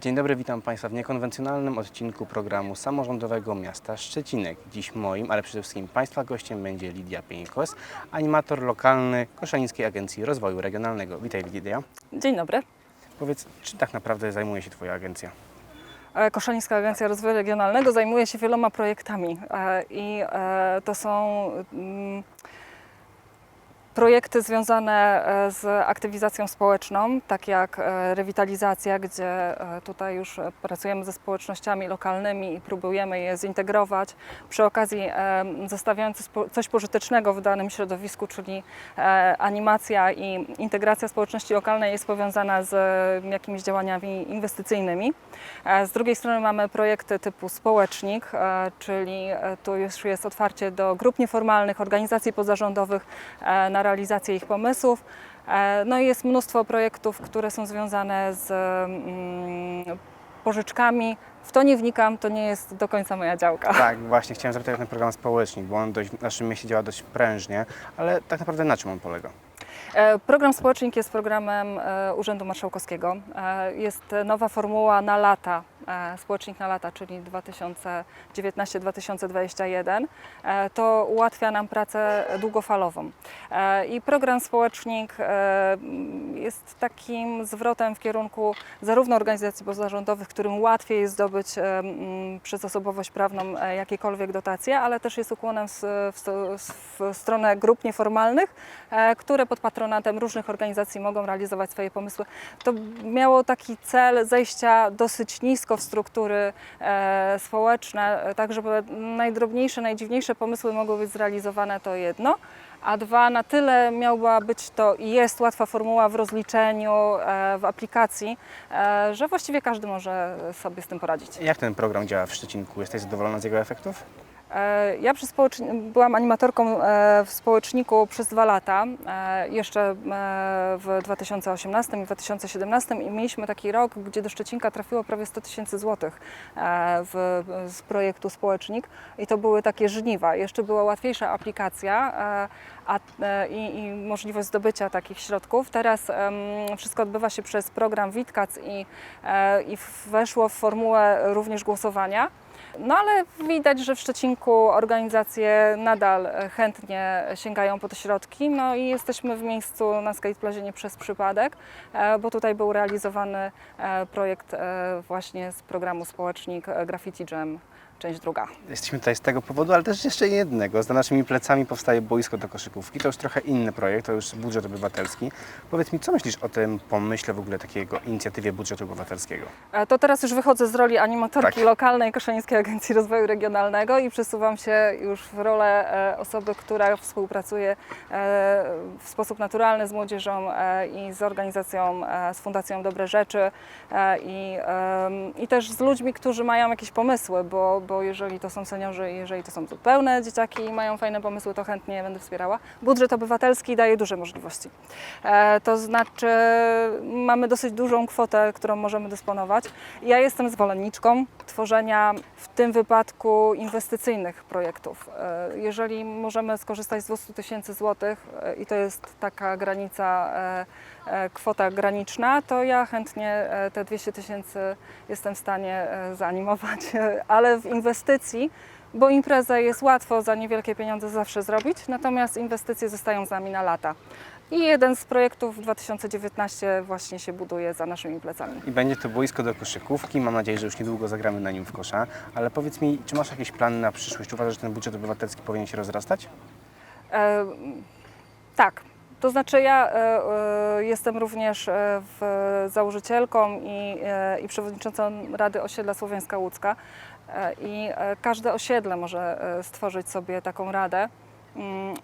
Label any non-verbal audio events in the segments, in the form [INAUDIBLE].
Dzień dobry, witam Państwa w niekonwencjonalnym odcinku programu samorządowego miasta Szczecinek. Dziś moim, ale przede wszystkim Państwa gościem będzie Lidia Pieńkos, animator lokalny Koszalińskiej Agencji Rozwoju Regionalnego. Witaj Lidia. Dzień dobry. Powiedz, czy tak naprawdę zajmuje się Twoja agencja? E, Koszalińska Agencja Rozwoju Regionalnego zajmuje się wieloma projektami e, i e, to są mm, projekty związane e, z aktywizacją społeczną, tak jak e, rewitalizacja, gdzie e, tutaj już pracujemy ze społecznościami lokalnymi i próbujemy je zintegrować. Przy okazji zostawiając coś pożytecznego w danym środowisku, czyli animacja i integracja społeczności lokalnej jest powiązana z jakimiś działaniami inwestycyjnymi. Z drugiej strony mamy projekty typu społecznik, czyli tu już jest otwarcie do grup nieformalnych, organizacji pozarządowych na realizację ich pomysłów. E, No i jest mnóstwo projektów, które są związane z mm, pożyczkami. W to nie wnikam, to nie jest do końca moja działka. Tak, właśnie chciałem zapytać o ten program społecznik, bo on dość, w naszym mieście działa dość prężnie, ale tak naprawdę na czym on polega? E, Program Społecznik jest programem e, Urzędu Marszałkowskiego. Jest nowa formuła na lata, Społecznik na lata, czyli 2019-2021. E, To ułatwia nam pracę długofalową. E, I program Społecznik e, jest takim zwrotem w kierunku zarówno organizacji pozarządowych, którym łatwiej jest zdobyć e, przez osobowość prawną e, jakiekolwiek dotacje, ale też jest ukłonem w, stronę grup nieformalnych, e, które pod patronatem różnych organizacji mogą realizować swoje pomysły. To miało taki cel zejścia dosyć nisko w struktury e, społeczne, e, tak żeby najdrobniejsze, najdziwniejsze pomysły mogły być zrealizowane, to jedno. A dwa, na tyle miała być to i jest łatwa formuła w rozliczeniu, e, w aplikacji, że właściwie każdy może sobie z tym poradzić. Jak ten program działa w Szczecinku? Jesteś zadowolona z jego efektów? E, Ja byłam animatorką e, w społeczniku przez dwa lata, e, jeszcze w 2018 i 2017 i mieliśmy taki rok, gdzie do Szczecinka trafiło prawie 100 tysięcy złotych w, z projektu społecznik i to były takie żniwa. Jeszcze była łatwiejsza aplikacja a, i, i możliwość zdobycia takich środków. Teraz wszystko odbywa się przez program Witkac i, i weszło w formułę również głosowania. No ale widać, że w Szczecinku organizacje nadal e, chętnie sięgają po te środki. No i jesteśmy w miejscu na Skate Plazie nie przez przypadek, e, bo tutaj był realizowany e, projekt właśnie z programu Społecznik Graffiti Jam, część druga. Jesteśmy tutaj z tego powodu, ale też jeszcze jednego. Za naszymi plecami powstaje boisko do koszykówki. To już trochę inny projekt, to już budżet obywatelski. Powiedz mi, co myślisz o tym pomyśle w ogóle takiego inicjatywie budżetu obywatelskiego? E, To teraz już wychodzę z roli animatorki Tak. lokalnej Koszalińskiej Agencji Rozwoju Regionalnego i przesuwam się już w rolę e, osoby, która współpracuje e, w sposób naturalny z młodzieżą i z organizacją, z Fundacją Dobre Rzeczy i, i też z ludźmi, którzy mają jakieś pomysły, bo, bo jeżeli to są seniorzy, jeżeli to są zupełne dzieciaki i mają fajne pomysły, to chętnie będę wspierała. Budżet obywatelski daje duże możliwości. E, To znaczy mamy dosyć dużą kwotę, którą możemy dysponować. Ja jestem zwolenniczką tworzenia w tym wypadku inwestycyjnych projektów. E, Jeżeli możemy skorzystać z 200 tysięcy złotych e, i to jest taka granica, e, kwota graniczna, to ja chętnie te 200 tysięcy jestem w stanie zaanimować, ale w inwestycji bo imprezę jest łatwo za niewielkie pieniądze zawsze zrobić, natomiast inwestycje zostają z nami na lata. I jeden z projektów w 2019 właśnie się buduje za naszymi plecami. I będzie to boisko do koszykówki. Mam nadzieję, że już niedługo zagramy na nim w kosza. Ale powiedz mi, czy masz jakieś plany na przyszłość? Czy Uważasz, że ten budżet obywatelski powinien się rozrastać? E, tak. To znaczy ja e, e, jestem również e, w, założycielką i, e, i przewodniczącą Rady Osiedla Słowiańska Łódzka e, i e, każde osiedle może stworzyć sobie taką radę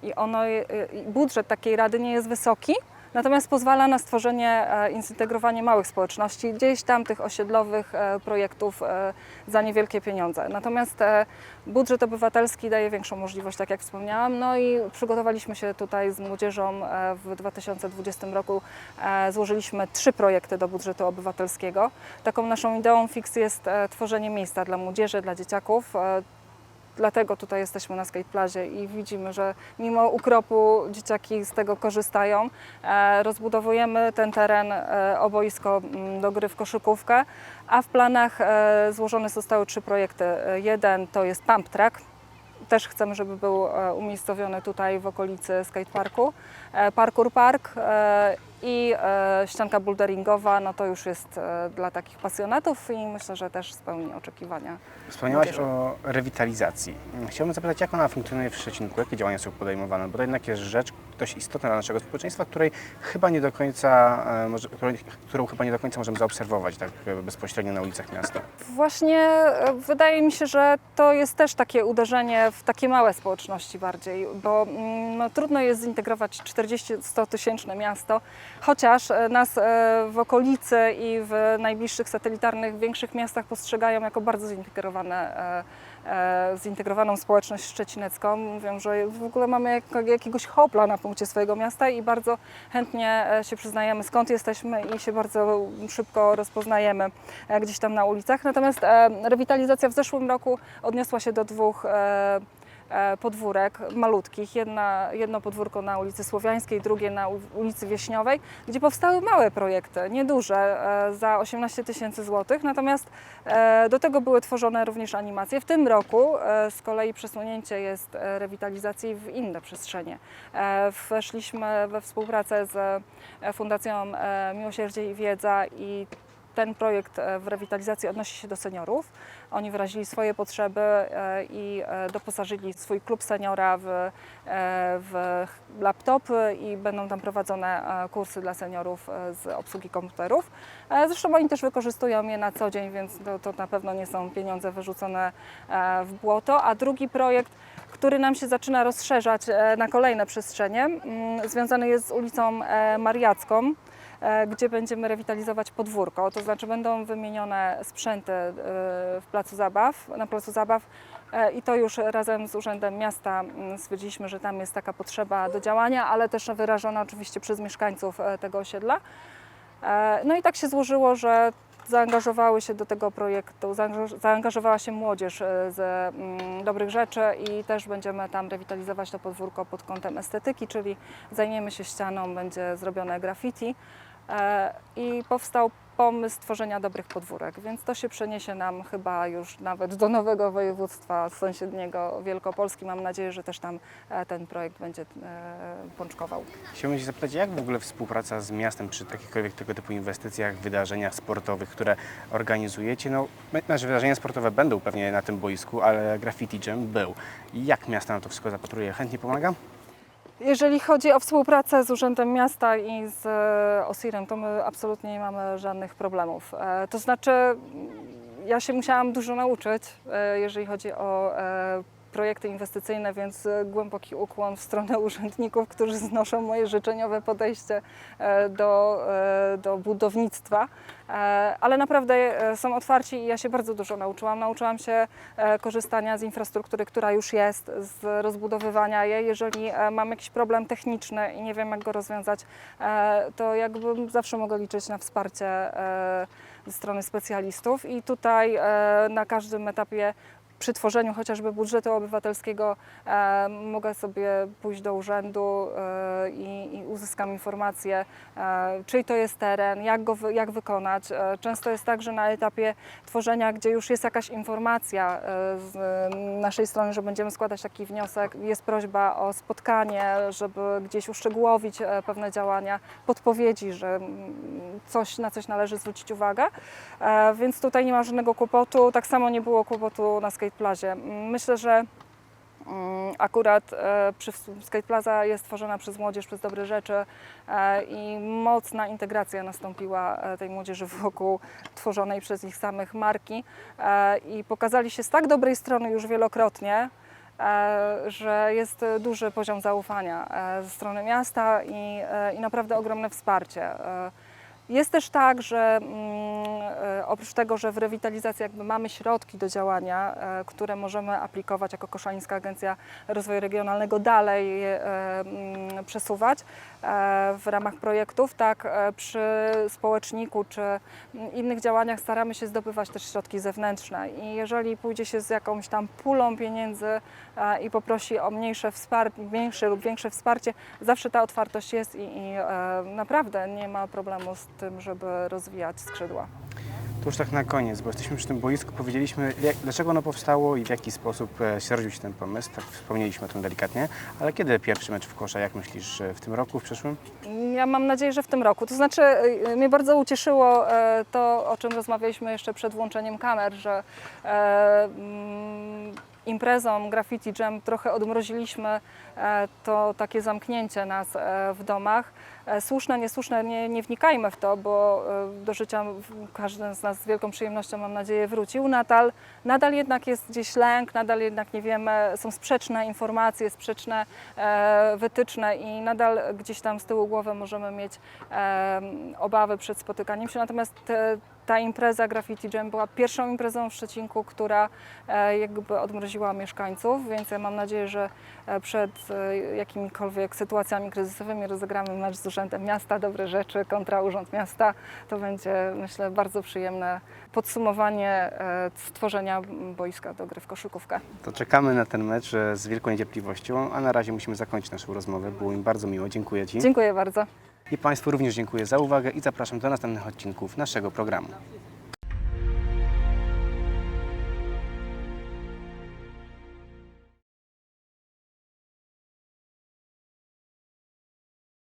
i ono, i budżet takiej rady nie jest wysoki, natomiast pozwala na stworzenie e, i zintegrowanie małych społeczności, gdzieś tam tych osiedlowych e, projektów e, za niewielkie pieniądze. Natomiast e, budżet obywatelski daje większą możliwość, tak jak wspomniałam, no i przygotowaliśmy się tutaj z młodzieżą e, w 2020 roku, e, złożyliśmy trzy projekty do budżetu obywatelskiego. Taką naszą ideą fix jest e, tworzenie miejsca dla młodzieży, dla dzieciaków. Dlatego tutaj jesteśmy na skate plazie i widzimy, że mimo ukropu dzieciaki z tego korzystają. E, Rozbudowujemy ten teren, e, oboisko mm, do gry w koszykówkę, a w planach e, złożone zostały trzy projekty. Jeden to jest pump track, też chcemy, żeby był e, umiejscowiony tutaj w okolicy skateparku. E, Parkour Park e, i ścianka boulderingowa, no to już jest dla takich pasjonatów i myślę, że też spełni oczekiwania. Wspomniałaś Młodzieży. o rewitalizacji. Chciałbym zapytać, jak ona funkcjonuje w Szczecinku, jakie działania są podejmowane, bo to jednak jest rzecz dość istotna dla naszego społeczeństwa, której chyba nie do końca, e, którą chyba nie do końca możemy zaobserwować tak e, bezpośrednio na ulicach miasta. Właśnie e, wydaje mi się, że to jest też takie uderzenie w takie małe społeczności bardziej, bo mm, no, trudno jest zintegrować 40-100 tysięczne miasto, chociaż nas w okolicy i w najbliższych satelitarnych większych miastach postrzegają jako bardzo zintegrowane zintegrowaną społeczność szczecinecką. Mówią, że w ogóle mamy jak, jakiegoś hopla na punkcie swojego miasta i bardzo chętnie e, się przyznajemy skąd jesteśmy i się bardzo szybko rozpoznajemy e, gdzieś tam na ulicach. Natomiast e, rewitalizacja w zeszłym roku odniosła się do dwóch e, e, podwórek malutkich. Jedna, jedno podwórko na ulicy Słowiańskiej, drugie na ulicy Wieśniowej, gdzie powstały małe projekty, nieduże, e, za 18 tysięcy złotych. Natomiast e, do tego były tworzone również animacje. W tym roku e, z kolei przesunięcie jest e, rewitalizacji w inne przestrzenie. E, Weszliśmy we współpracę z e, Fundacją e, Miłosierdzie i Wiedza i ten projekt e, w rewitalizacji odnosi się do seniorów. Oni wyrazili swoje potrzeby e, i e, doposażyli swój klub seniora w, w laptopy i będą tam prowadzone kursy dla seniorów z obsługi komputerów. Zresztą oni też wykorzystują je na co dzień, więc to, to na pewno nie są pieniądze wyrzucone w błoto. A drugi projekt który nam się zaczyna rozszerzać na kolejne przestrzenie, mm, związany jest z ulicą Mariacką, gdzie będziemy rewitalizować podwórko. To znaczy będą wymienione sprzęty e, w placu zabaw, na placu zabaw e, i to już razem z Urzędem Miasta mm, stwierdziliśmy, że tam jest taka potrzeba do działania, ale też wyrażona oczywiście przez mieszkańców e, tego osiedla. E, No i tak się złożyło, że zaangażowały się do tego projektu, zaangaż- zaangażowała się młodzież e, z mm, dobrych rzeczy i też będziemy tam rewitalizować to podwórko pod kątem estetyki, czyli zajmiemy się ścianą, będzie zrobione graffiti e, i powstał pomysł tworzenia dobrych podwórek, więc to się przeniesie nam chyba już nawet do nowego województwa sąsiedniego Wielkopolski. Mam nadzieję, że też tam e, ten projekt będzie e, pączkował. Chciałbym się zapytać, jak w ogóle współpraca z miastem przy jakichkolwiek tego typu inwestycjach, wydarzeniach sportowych, które organizujecie? No, nasze wydarzenia sportowe będą pewnie na tym boisku, ale Graffiti Jam był. Jak miasto na to wszystko zapatruje? Chętnie pomaga? Jeżeli chodzi o współpracę z Urzędem Miasta i z e, OSIR-em, to my absolutnie nie mamy żadnych problemów. E, To znaczy, mm, ja się musiałam dużo nauczyć, e, jeżeli chodzi o projekty inwestycyjne, więc e, głęboki ukłon w stronę [LAUGHS] urzędników, którzy znoszą moje życzeniowe podejście e, do, e, do budownictwa. Ale naprawdę są otwarci i ja się bardzo dużo nauczyłam. Nauczyłam się korzystania z infrastruktury, która już jest, z rozbudowywania jej. Jeżeli mam jakiś problem techniczny i nie wiem, jak go rozwiązać, to jakby zawsze mogę liczyć na wsparcie ze strony specjalistów i tutaj na każdym etapie przy tworzeniu chociażby budżetu obywatelskiego e, mogę sobie pójść do urzędu e, i, i uzyskam informację, e, czyj to jest teren, jak go jak wykonać. E, często jest tak, że na etapie tworzenia, gdzie już jest jakaś informacja e, z e, naszej strony, że będziemy składać taki wniosek, jest prośba o spotkanie, żeby gdzieś uszczegółowić e, pewne działania, podpowiedzi, że mm, coś, na coś należy zwrócić uwagę. E, Więc tutaj nie ma żadnego kłopotu. Tak samo nie było kłopotu na Skate Mm, Myślę, że mm, akurat e, przy ws- Skate Plaza jest tworzona przez młodzież, przez dobre rzeczy e, i mocna integracja nastąpiła e, tej młodzieży wokół tworzonej przez nich samych marki i pokazali się z tak dobrej strony już wielokrotnie, że jest duży poziom zaufania ze strony miasta i, i naprawdę ogromne wsparcie. Jest też tak, że mm, e, oprócz tego, że w rewitalizacji jakby mamy środki do działania, e, które możemy aplikować jako Koszalińska Agencja Rozwoju Regionalnego dalej e, mm, przesuwać w ramach projektów, tak przy społeczniku czy innych działaniach staramy się zdobywać też środki zewnętrzne. I jeżeli pójdzie się z jakąś tam pulą pieniędzy i poprosi o mniejsze, wspar- mniejsze lub większe wsparcie, zawsze ta otwartość jest i, i naprawdę nie ma problemu z tym, żeby rozwijać skrzydła. To już tak na koniec, bo jesteśmy przy tym boisku, powiedzieliśmy jak, dlaczego ono powstało i w jaki sposób e, się zrodził się ten pomysł, tak wspomnieliśmy o tym delikatnie, ale kiedy pierwszy mecz w kosza, jak myślisz, że w tym roku, w przyszłym? Ja mam nadzieję, że w tym roku. To znaczy, y, mnie bardzo ucieszyło e, to, o czym rozmawialiśmy jeszcze przed włączeniem kamer, że e, mm, imprezą Graffiti Jam trochę odmroziliśmy e, to takie zamknięcie nas e, w domach. E, Słuszne, niesłuszne, nie, nie wnikajmy w to, bo e, do życia każdy z nas z wielką przyjemnością, mam nadzieję, wrócił. Nadal, nadal jednak jest gdzieś lęk, nadal jednak nie wiemy, są sprzeczne informacje, sprzeczne e, wytyczne i nadal gdzieś tam z tyłu głowy możemy mieć obawy przed spotykaniem się. Natomiast ta impreza Graffiti Jam była pierwszą imprezą w Szczecinku, która jakby odmroziła mieszkańców, więc ja mam nadzieję, że przed jakimikolwiek sytuacjami kryzysowymi rozegramy mecz z Urzędem Miasta, dobre rzeczy kontra Urząd Miasta. To będzie, myślę, bardzo przyjemne podsumowanie e, stworzenia boiska do gry w koszykówkę. To czekamy na ten mecz e, z wielką niecierpliwością, a na razie musimy zakończyć naszą rozmowę. Było mi bardzo miło, dziękuję Ci. Dziękuję bardzo. I Państwu również dziękuję za uwagę i zapraszam do następnych odcinków naszego programu.